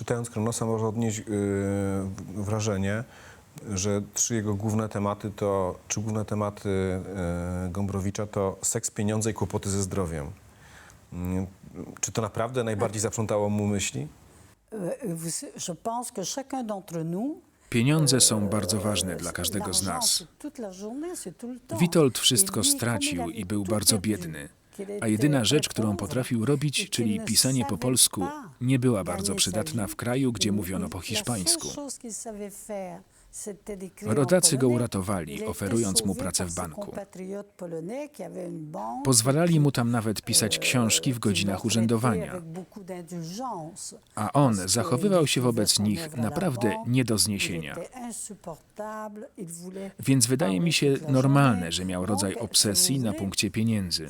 czytając Kronosa można odnieść yy, wrażenie, że trzy jego główne tematy to, czy główne tematy yy, Gombrowicza to seks, pieniądze i kłopoty ze zdrowiem. Mm, Czy to naprawdę najbardziej zaprzątało mu myśli? Pieniądze są bardzo ważne dla każdego z nas. Witold wszystko stracił i był bardzo biedny. A jedyna rzecz, którą potrafił robić, czyli pisanie po polsku, nie była bardzo przydatna w kraju, gdzie mówiono po hiszpańsku. Rodacy go uratowali, oferując mu pracę w banku. Pozwalali mu tam nawet pisać książki w godzinach urzędowania, a on zachowywał się wobec nich naprawdę nie do zniesienia. Więc wydaje mi się normalne, że miał rodzaj obsesji na punkcie pieniędzy.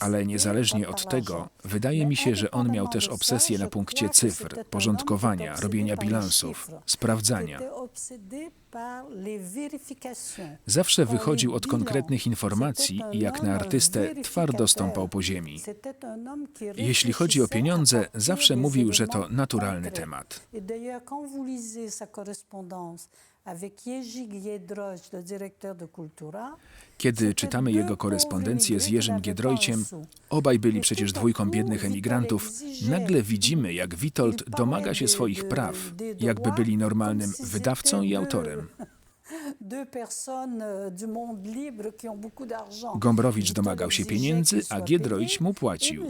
Ale niezależnie od tego, wydaje mi się, że on miał też obsesję na punkcie cyfr, porządkowania, robienia bilansów, sprawdzania. Zawsze wychodził od konkretnych informacji i jak na artystę twardo stąpał po ziemi. Jeśli chodzi o pieniądze, zawsze mówił, że to naturalny temat. Kiedy czytamy jego korespondencję z Jerzym Giedroyciem, obaj byli przecież dwójką biednych emigrantów, nagle widzimy, jak Witold domaga się swoich praw, jakby byli normalnym wydawcą i autorem. Euh. Gombrowicz domagał się pieniędzy, a Giedroyć mu płacił.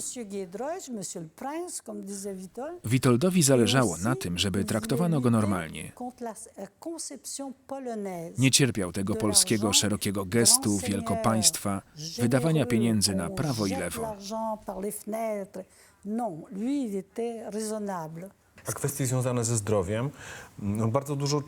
Witoldowi zależało na tym, żeby traktowano go normalnie. Nie cierpiał tego polskiego szerokiego gestu wielkopaństwa, wydawania pieniędzy na prawo i lewo. Non, lui, il était raisonnable. A kwestie związane ze zdrowiem, mm, on bardzo dużo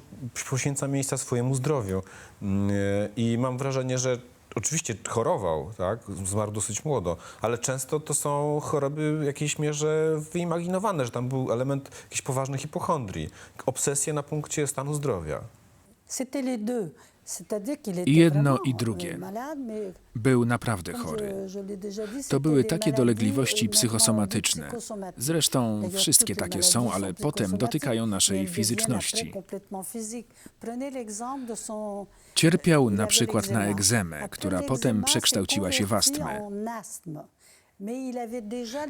poświęca miejsca swojemu zdrowiu. Mm, I mam wrażenie, że oczywiście chorował, tak? Zmarł dosyć młodo, ale często to są choroby w jakiejś mierze wyimaginowane, że tam był element jakiejś poważnej hipochondrii, obsesja na punkcie stanu zdrowia. Jedno, i drugie. euh, Był naprawdę chory. To były takie dolegliwości euh, psychosomatyczne. Zresztą wszystkie takie są, ale potem dotykają naszej fizyczności. Cierpiał na przykład na egzemę, która potem przekształciła się w astmę.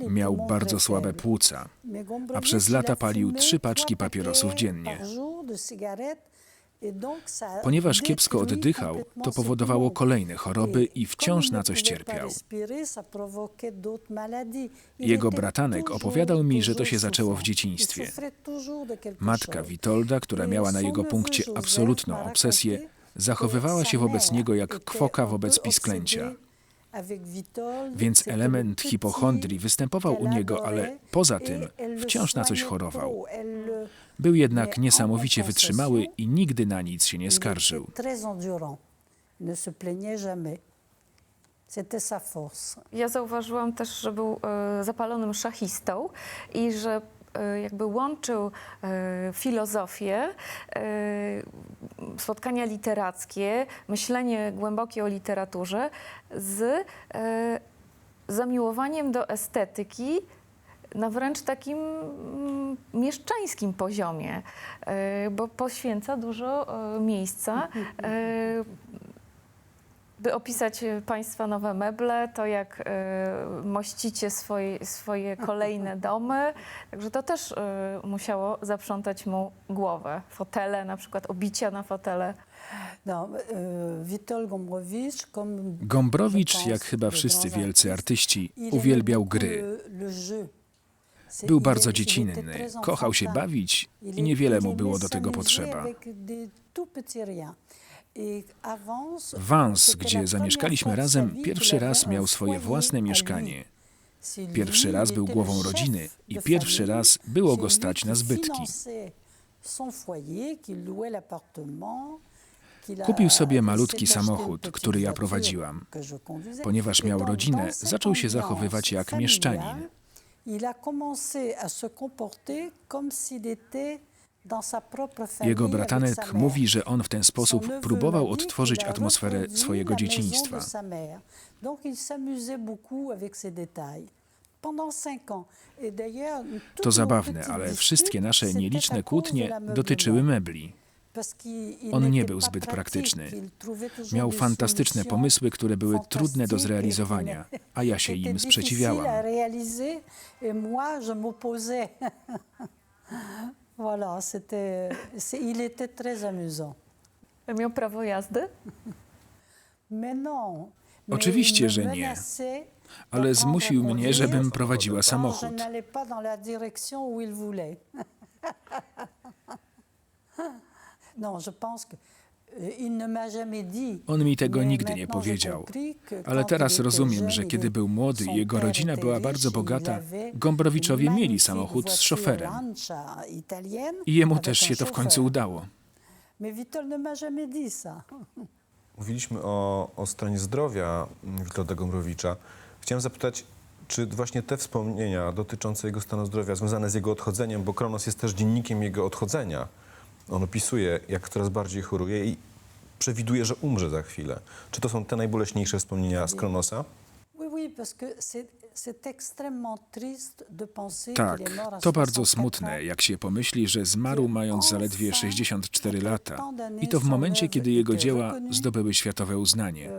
Miał bardzo słabe płuca. A przez lata palił trzy paczki papierosów dziennie. Ponieważ kiepsko oddychał, to powodowało kolejne choroby i wciąż na coś cierpiał. Jego bratanek opowiadał mi, że to się zaczęło w dzieciństwie. Matka. Witolda, która miała na jego punkcie absolutną obsesję, zachowywała się wobec niego jak kwoka wobec pisklęcia. Więc element le hipochondrii występował u niego, ale poza tym wciąż na coś chorował. Był jednak niesamowicie wytrzymały i nigdy na nic się nie skarżył. Ja zauważyłam też, że był e, zapalonym szachistą i że e, jakby łączył e, filozofię, spotkania literackie, myślenie głębokie o literaturze z zamiłowaniem do estetyki na wręcz takim mm, mieszczańskim poziomie, e, bo poświęca dużo e, miejsca e, by opisać Państwa nowe meble, to jak mościcie swoje, swoje kolejne domy. Także to też musiało zaprzątać mu głowę. Fotele, na przykład obicia na fotele. Witold Gombrowicz, jak chyba wszyscy wielcy artyści, uwielbiał gry. Był bardzo dziecinny, kochał się bawić i niewiele mu było do tego potrzeba. la gdzie zamieszkaliśmy razem, pierwszy raz miał swoje własne mieszkanie. Pierwszy raz był głową rodziny i pierwszy raz było go stać na zbytki. Kupił sobie malutki samochód, który ja prowadziłam. Ponieważ miał rodzinę, zaczął się zachowywać jak mieszczanin. Il a commencé à se comporter comme s'il était Jego bratanek mówi, że on w ten sposób próbował odtworzyć atmosferę swojego dzieciństwa. To zabawne, ale wszystkie nasze nieliczne kłótnie dotyczyły mebli. On nie był zbyt praktyczny. Miał fantastyczne pomysły, które były trudne do zrealizowania, a ja się im sprzeciwiałam. voilà, c'était, il était très amusant. Miał prawo jazdy? Oczywiście, że nie. Ale zmusił mnie, żebym prowadziła samochód. On mi tego nigdy nie powiedział. Ale teraz rozumiem, że kiedy był młody i jego rodzina była bardzo bogata, Gombrowiczowie mieli samochód z szoferem. I jemu też się to w końcu udało. Mówiliśmy o, o stronie zdrowia Witolda Gombrowicza. Chciałem zapytać, czy właśnie te wspomnienia dotyczące jego stanu zdrowia, związane z jego odchodzeniem, bo Kronos jest też dziennikiem jego odchodzenia. On opisuje, jak coraz bardziej choruje i przewiduje, że umrze za chwilę. Czy to są te najboleśniejsze wspomnienia z Kronosa? Tak, to bardzo 64 smutne, jak się pomyśli, że zmarł mając zaledwie 64 lata. I to w momencie, kiedy jego dzieła zdobyły światowe uznanie.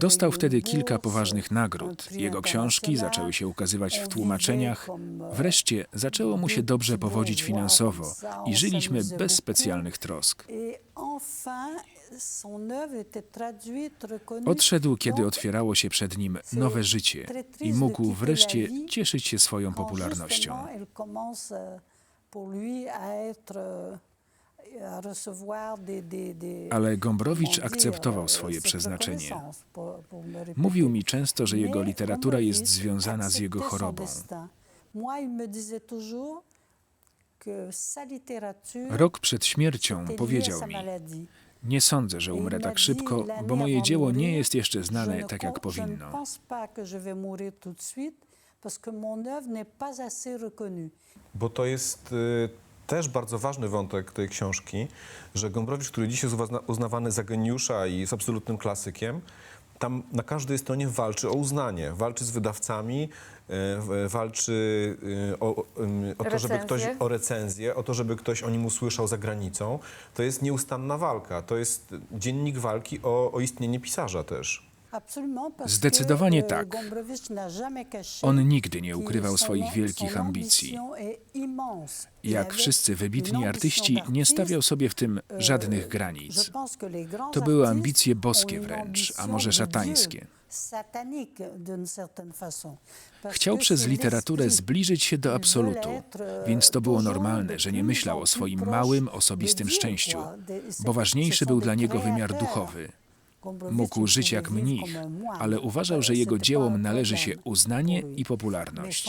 Dostał wtedy kilka poważnych nagród. Jego książki zaczęły się ukazywać w tłumaczeniach. euh, Wreszcie zaczęło mu się dobrze powodzić finansowo i żyliśmy bez specjalnych trosk. Odszedł, kiedy otwierało się przed nim nowe życie i mógł wreszcie cieszyć się swoją popularnością. Ale Gombrowicz akceptował euh, swoje przeznaczenie. Mówił mi często, że jego literatura jest związana z jego chorobą. Rok przed śmiercią powiedział mi. Nie sądzę, że umrę tak szybko, bo moje dzieło nie jest jeszcze Je znane ne tak, jak powinno. Bo to jest y, też bardzo ważny wątek tej książki, że Gombrowicz, który dziś jest uznawany za geniusza i jest absolutnym klasykiem, tam na każdej stronie walczy o uznanie, walczy z wydawcami, w- walczy y, o, o, o to, żeby ktoś o recenzję, o to, żeby ktoś o nim usłyszał za granicą. To jest nieustanna walka. To jest dziennik walki o, o istnienie pisarza też. Zdecydowanie tak. euh, On nigdy nie ukrywał swoich wielkich ambicji. Jak wszyscy wybitni artyści, nie stawiał sobie w tym euh, żadnych granic. To były ambicje boskie wręcz, a może szatańskie. Chciał przez literaturę zbliżyć się do absolutu, être, więc to było normalne, że nie myślał o swoim małym, osobistym szczęściu, bo ważniejszy był dla niego wymiar duchowy. Mógł żyć jak mnich, ale uważał, że jego dziełom należy się uznanie i popularność.